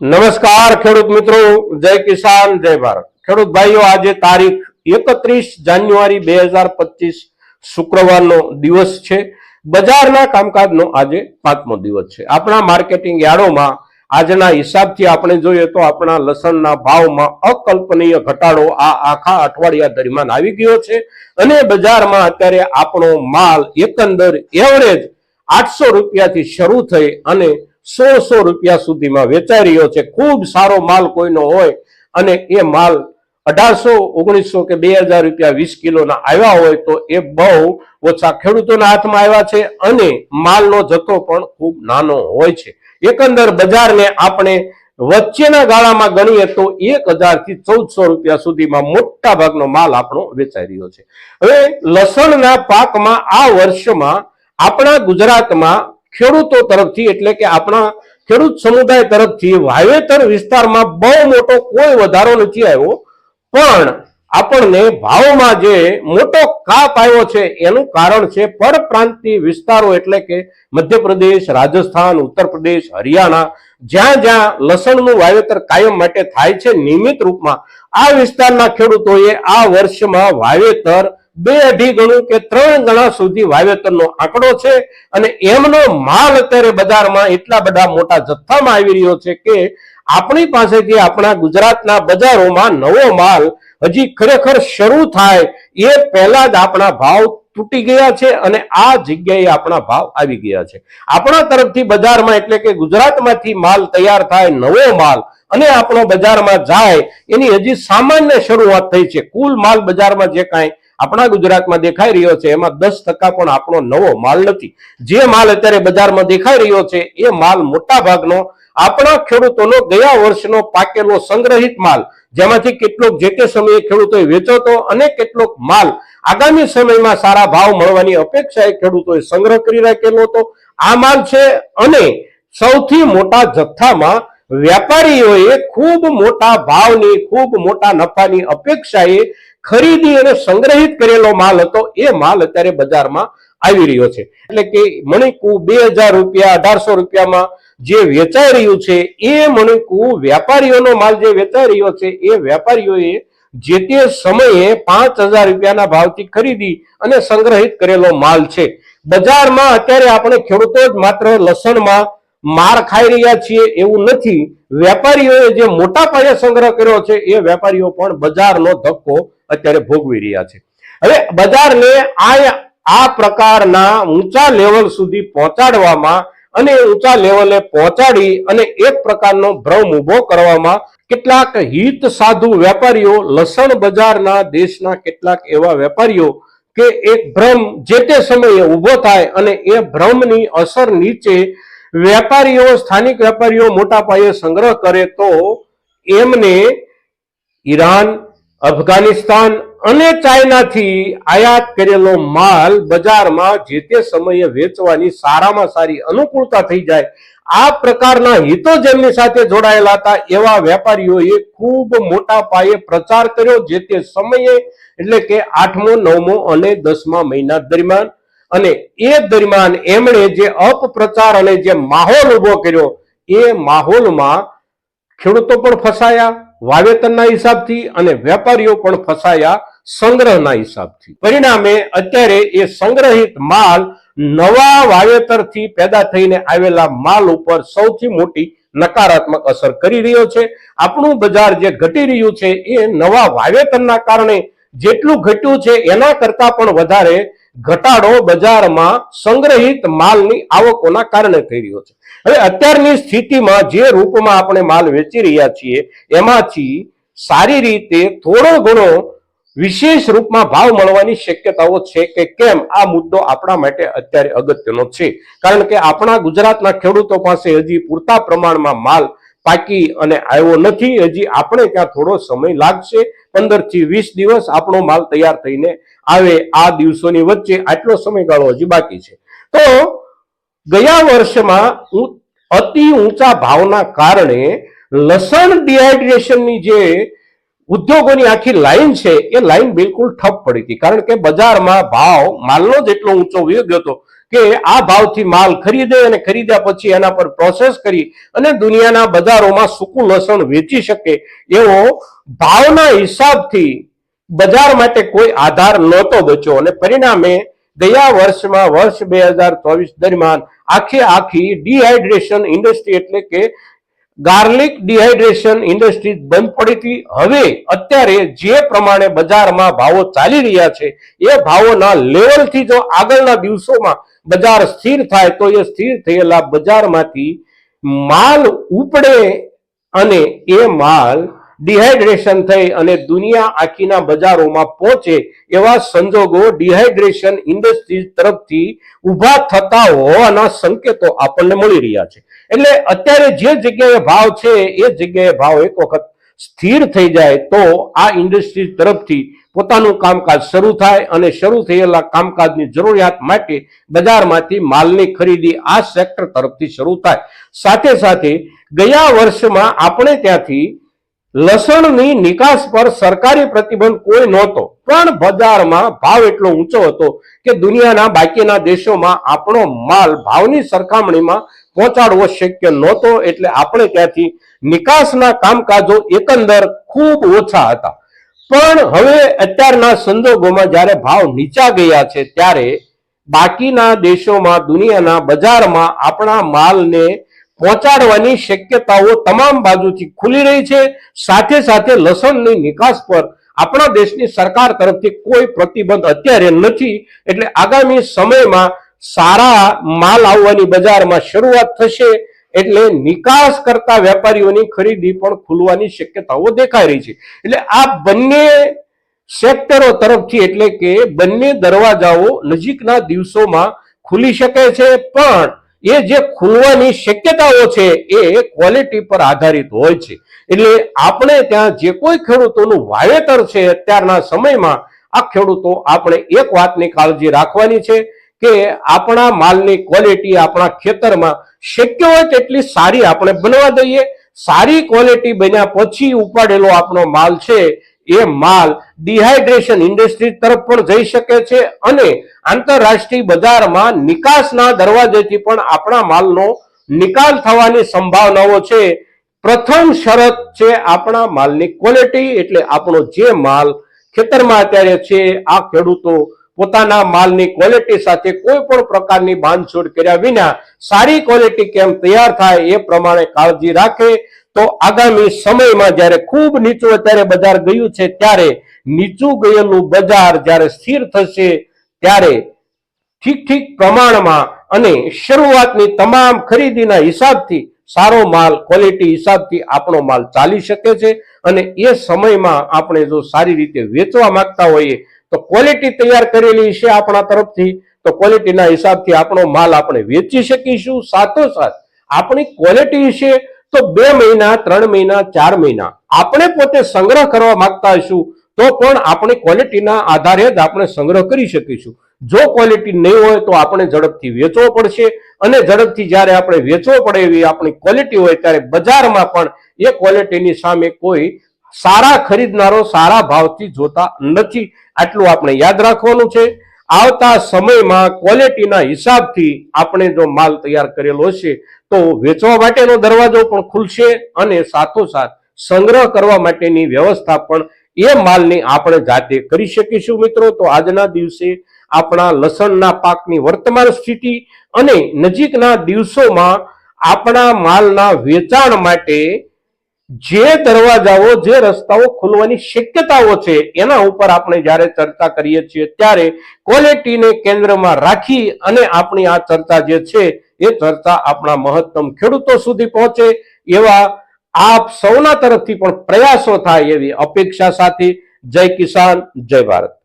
નમસ્કાર ખેડૂત મિત્રો, જય કિસાન, જય ભારત. ખેડૂત ભાઈઓ, આજે તારીખ એકત્રીસ જાન્યુઆરી બે હજાર પચીસ શુક્રવારનો દિવસ છે. બજારના કામકાજનો આજે પાંચમો દિવસ છે. આપણા માર્કેટિંગ યાર્ડોમાં આજના હિસાબથી આપણે જોઈએ તો આપણા લસણના ભાવમાં અકલ્પનીય ઘટાડો આ આખા અઠવાડિયા દરમિયાન આવી ગયો છે. અને બજારમાં અત્યારે આપણો માલ એકંદર એવરેજ આઠસો રૂપિયાથી શરૂ થઈ અને સોળસો રૂપિયા સુધીમાં વેચાઈ રહ્યો છે. ખૂબ સારો માલ કોઈનો હોય અને એ માલ અઢારસો, ઓગણીસો કે બે હજાર રૂપિયા વીસ કિલોના આવ્યા હોય તો એ બહુ ઓછા ખેડૂતોના હાથમાં આવ્યા છે અને માલનો જથ્થો પણ ખૂબ નાનો હોય છે. એકંદર બજારને આપણે વચ્ચેના ગાળામાં ગણીએ તો એક હજારથી ચૌદસો રૂપિયા સુધીમાં મોટા ભાગનો માલ આપણો વેચાઈ રહ્યો છે. હવે લસણના પાકમાં આ વર્ષમાં આપણા ગુજરાતમાં ખેડૂતો તરફથી એટલે કે આપણા ખેડૂત સમુદાય તરફથી વાવેતર વિસ્તારમાં બહુ મોટો કોઈ વધારો નથી આવ્યો. પણ આપણને ભાવમાં જે મોટો કાપ આવ્યો છે એનું કારણ છે પરપ્રાંતીય વિસ્તારો એટલે કે મધ્યપ્રદેશ, રાજસ્થાન ઉત્તર પ્રદેશ હરિયાણા. જ્યાં જ્યાં લસણનું વાવેતર કાયમ માટે થાય છે નિયમિત રૂપમાં. આ વિસ્તારના ખેડૂતોએ આ વર્ષમાં વાવેતર બે અઢી ગણું કે ત્રણ ગણા સુધી વાવેતરનો આંકડો છે અને એમનો માલ અત્યારે બજારમાં એટલા બધા મોટા જથ્થામાં આવી રહ્યો છે કે આપણી પાસેથી આપણા ગુજરાતના બજારોમાં નવો માલ હજી ખરેખર શરૂ થાય એ પહેલા જ આપણા ભાવ તૂટી ગયા છે અને આ જગ્યાએ આપણા ભાવ આવી ગયા છે. આપણા તરફથી બજારમાં એટલે કે ગુજરાતમાંથી માલ તૈયાર થાય નવો માલ અને આપણો બજારમાં જાય એની હજી સામાન્ય શરૂઆત થઈ છે. કુલ માલ બજારમાં જે કાંઈ આપણા ગુજરાતમાં દેખાઈ રહ્યો છે, એમાં દસ ટકા પણ આપણો નવો માલ નથી. જે માલ અત્યારે બજારમાં દેખાઈ રહ્યો છે, એ માલ મોટા ભાગનો આપણા ખેડૂતોનો ગયા વર્ષનો પાકેલો સંગ્રહિત માલ, જેમાંથી કેટલોક જે તે સમયે ખેડૂતોએ વેચોતો અને કેટલોક માલ આગામી સમયમાં સારા ભાવ મળવાની અપેક્ષાએ ખેડૂતોએ સંગ્રહ કરી રાખેલો હતો. આ માલ છે અને સૌથી મોટા જથ્થામાં વેપારીઓએ ખૂબ મોટા ભાવની, ખૂબ મોટા નફાની અપેક્ષાએ ખરીદી અને સંગ્રહિત કરેલો માલ હતો, એ માલ અત્યારે બજારમાં આવી રહ્યો છે. એટલે કે મણિકુ બે હજાર રૂપિયા, અઢારસો રૂપિયામાં જે વેચાઈ રહ્યું છે, એ મણિકુ વેપારીઓનો માલ જે વેચાઈ રહ્યો છે, એ વેપારીઓએ જે તે સમયે પાંચ હજાર રૂપિયાના ભાવથી ખરીદી અને સંગ્રહિત કરેલો માલ છે. બજારમાં અત્યારે આપણે ખેડૂતો જ માત્ર લસણમાં માર ખાઈ રહ્યા છીએ એવું નથી. વેપારીઓએ જે મોટા પાયે સંગ્રહ કર્યો છે, એ વેપારીઓ પણ બજારનો ધક્કો અત્યારે ભોગવી રહ્યા છે. હવે બજારને આ આ પ્રકારના ઊંચા લેવલ સુધી પહોંચાડવામાં અને ઊંચા લેવલે પહોંચાડી અને એક પ્રકારનો ભ્રમ ઊભો કરવામાં કેટલાક હિત સાધુ વેપારીઓ, લસણ બજારના દેશના કેટલાક એવા વેપારીઓ કે એક ભ્રમ જે તે સમયે ઊભો થાય અને એ ભ્રમની અસર નીચે વેપારીઓ, સ્થાનિક વેપારીઓ મોટા પાયે સંગ્રહ કરે તો એમને ઈરાન, અફઘાનિસ્તાન અને ચાઇનાથી આયાત કરેલો માલ બજારમાં જે તે સમયે વેચવાની સારામાં સારી અનુકૂળતા થઈ જાય. આ પ્રકારના હિતો જેમની સાથે જોડાયેલા હતા. એવા વેપારીઓએ ખૂબ મોટા પાયે પ્રચાર કર્યો, જે તે સમયે એટલે કે આઠમો, નવમો અને દસમા મહિના દરમિયાન. અને એ દરમિયાન એમણે જે અપપ્રચાર અને જે માહોલ ઊભો કર્યો, એ માહોલમાં ખેડૂતો પણ ફસાયા, વાવેતરના હિસાબથી અને વેપારીઓ પણ ફસાયા સંગ્રહના હિસાબથી. પરિણામે અત્યારે એ સંગ્રહિત માલ નવા વાવેતરથી પેદા થઈને આવેલા માલ ઉપર સૌથી મોટી નકારાત્મક અસર કરી રહ્યો છે. આપણું બજાર જે ઘટી રહ્યું છે, એ નવા વાવેતરના કારણે જેટલું ઘટ્યું છે, એના કરતા પણ વધારે ઘટાડો બજારમાં સંગ્રહિત માલની આવકોના કારણે થઈ રહ્યો છે. હવે અત્યારની સ્થિતિમાં જે રૂપમાં આપણે માલ વેચી રહ્યા છીએ, એમાંથી સારી રીતે થોડો ઘણો વિશેષ રૂપમાં ભાવ મળવાની શક્યતાઓ છે કે કેમ? આ મુદ્દો આપણા માટે અત્યારે અગત્યનો છે. કારણ કે આપણા ગુજરાતના ખેડૂતો પાસે હજી પૂરતા પ્રમાણમાં માલ પાકી અને આવ્યો નથી. હજી આપણે ત્યાં થોડો સમય લાગશે. પંદરથી વીસ દિવસ આપણો માલ તૈયાર થઈને આવે આ દિવસોની વચ્ચે. આટલો સમયગાળો હજી બાકી છે. તો ગયા વર્ષમાં અતિ ઊંચા ભાવના કારણે લસણ ડિહાઇડ્રેશનની જે ઉદ્યોગોની આખી લાઈન છે, એ લાઈન બિલકુલ ઠપ પડી હતી. કારણ કે બજારમાં ભાવ માલનો જ એટલો ઊંચો વયો ગયો હતો. કે આ ભાવથી માલ ખરીદે અને ખરીદ્યા પછી એના પર પ્રોસેસ કરી અને દુનિયાના બજારોમાં સૂકું લસણ વેચી શકે એવો ભાવના હિસાબથી બજાર માટે કોઈ આધાર નહોતો બચ્યો અને પરિણામે ગયા વર્ષમાં, વર્ષ બે હજાર ચોવીસ દરમિયાન આખે આખી ડિહાઇડ્રેશન ઇન્ડસ્ટ્રી એટલે કે ગાર્લિક ડિહાઇડ્રેશન ઇન્ડસ્ટ્રી બંધ પડી હતી. હવે અત્યારે જે પ્રમાણે બજારમાં ભાવો ચાલી રહ્યા છે, એ ભાવોના લેવલથી જો આગળના દિવસોમાં બજાર સ્થિર થાય, તો એ સ્થિર થયેલા બજારમાંથી માલ ઉપડે અને એ માલ ડિહાઇડ્રેશન થઈ અને દુનિયા આખીના બજારોમાં પહોંચે એવા સંજોગો ડિહાઇડ્રેશન ઇન્ડસ્ટ્રીઝ તરફથી ઊભા થતા હોવાના સંકેતો આપણને મળી રહ્યા છે. એટલે અત્યારે જે જગ્યાએ ભાવ છે, એ જગ્યાએ ભાવ એક વખત સ્થિર થઈ જાય તો આ ઇન્ડસ્ટ્રી તરફથી પોતાનું કામકાજ શરૂ થાય અને શરૂ થયેલા કામકાજની જરૂરિયાત માટે બજારમાંથી માલની ખરીદી આ સેક્ટર તરફથી શરૂ થાય. સાથે સાથે ગયા વર્ષમાં આપણે ત્યાંથી લસણની નિકાસ પર સરકારી પ્રતિબંધ કોઈ નહોતો. પણ બજારમાં ભાવ એટલો ઊંચો હતો કે દુનિયાના બાકીના દેશોમાં આપણો માલ ભાવની સરખામણીમાં પહોંચાડવો શક્ય નહોતો એટલે આપણે ત્યાંથી નિકાસના કામકાજો એકંદર ખૂબ ઓછા હતા. પણ હવે અત્યારના સંજોગોમાં જ્યારે ભાવ નીચા ગયા છે ત્યારે બાકીના દેશોમાં દુનિયાના બજારમાં આપણા માલને પહોંચાડવાની શક્યતાઓ તમામ બાજુથી ખુલી રહી છે. સાથે સાથે લસણની નિકાસ પર આપણા દેશની સરકાર તરફથી કોઈ પ્રતિબંધ અત્યારે નથી. એટલે આગામી સમયમાં સારા માલ આવવાની બજારમાં શરૂઆત થશે. એટલે નિકાસ કરતા વેપારીઓની ખરીદી પણ ખુલવાની શક્યતાઓ દેખાઈ રહી છે. એટલે આ બંને સેક્ટરો તરફથી એટલે કે બંને દરવાજાઓ નજીકના દિવસોમાં ખુલી શકે છે. પણ એ જે ખુલવાની શક્યતાઓ છે એ ક્વોલિટી પર આધારિત હોય છે. એટલે આપણે ત્યાં જે કોઈ ખેડૂતોનું વાવેતર છે અત્યારના સમયમાં, આ ખેડૂતો આપણે એક વાતની કાળજી રાખવાની છે કે આપણા માલની ક્વોલિટી આપણા ખેતરમાં શક્ય હોય તેટલી સારી આપણે બનવા દઈએ. સારી ક્વોલિટી બન્યા પછી ઉપાડેલો આપણો માલ છે એ માલ ડિહાઇડ્રેશન ઇન્ડસ્ટ્રી તરફ પણ જઈ શકે છે અને આંતરરાષ્ટ્રીય બજારમાં નિકાસના દરવાજેથી પણ આપણા માલનો નિકાલ થવાની સંભાવનાઓ છે. પ્રથમ શરત છે આપણા માલની ક્વોલિટી એટલે આપણો જે માલ ખેતરમાં અત્યારે છે, આ ખેડૂતો પોતાના માલની ક્વોલિટી સાથે કોઈ પણ પ્રકારની બાંધછોડ કર્યા વિના સારી ક્વોલિટી કેમ તૈયાર થાય એ પ્રમાણે કાળજી રાખે તો આગામી સમયમાં જ્યારે ખૂબ નીચું અત્યારે બજાર ગયું છે, ત્યારે નીચું ગયેલું બજાર જ્યારે સ્થિર થશે, ત્યારે ઠીક ઠીક પ્રમાણમાં અને શરૂઆતની તમામ ખરીદીના હિસાબથી, સારો માલ ક્વોલિટી હિસાબથી આપણો માલ ચાલી શકે છે અને એ સમયમાં આપણે જો સારી રીતે વેચવા માંગતા હોઈએ, તો ક્વોલિટી તૈયાર કરેલી છે આપણા તરફથી, તો ક્વોલિટીના હિસાબથી આપણો માલ આપણે વેચી શકીશું. સાથોસાથ આપણી ક્વોલિટી વિશે તો બે મહિના, ત્રણ મહિના, ચાર મહિના. આપણે પોતે સંગ્રહ કરવા માંગતા હશું તો પણ આપણે ક્વોલિટીના આધારે જ આપણે સંગ્રહ કરી શકીશું. જો ક્વોલિટી નહીં હોય તો આપણે ઝડપથી વેચવો પડશે અને ઝડપથી જ્યારે આપણે વેચવો પડે એવી આપણી ક્વોલિટી હોય ત્યારે બજારમાં પણ એ ક્વોલિટીની સામે કોઈ સારા ખરીદનારો સારા ભાવથી જોતા નથી. આટલું આપણે યાદ રાખવાનું છે. આવતા સમયમાં ક્વોલિટીના હિસાબથી આપણે જો માલ તૈયાર કરેલો હશે તો વેચવા માટેનો દરવાજો પણ ખુલશે અને સાથોસાથ સંગ્રહ કરવા માટેની વ્યવસ્થા પણ એ માલની આપણે જાતે કરી શકીશું મિત્રો. તો આજના દિવસે આપણા લસણના પાકની વર્તમાન સ્થિતિ અને નજીકના દિવસોમાં આપણા માલના વેચાણ માટે જે દરવાજાઓ, જે રસ્તાઓ ખુલવાની શક્યતાઓ છે, એના ઉપર આપણે જ્યારે ચર્ચા કરીએ છીએ, ત્યારે ક્વોલિટીને કેન્દ્રમાં રાખી અને આપણી આ ચર્ચા જે છે, એ ચર્ચા આપણા મહત્તમ ખેડૂતો સુધી પહોંચે એવા આપ સૌના તરફથી પણ પ્રયાસો થાય એવી અપેક્ષા સાથે. જય કિસાન, જય ભારત.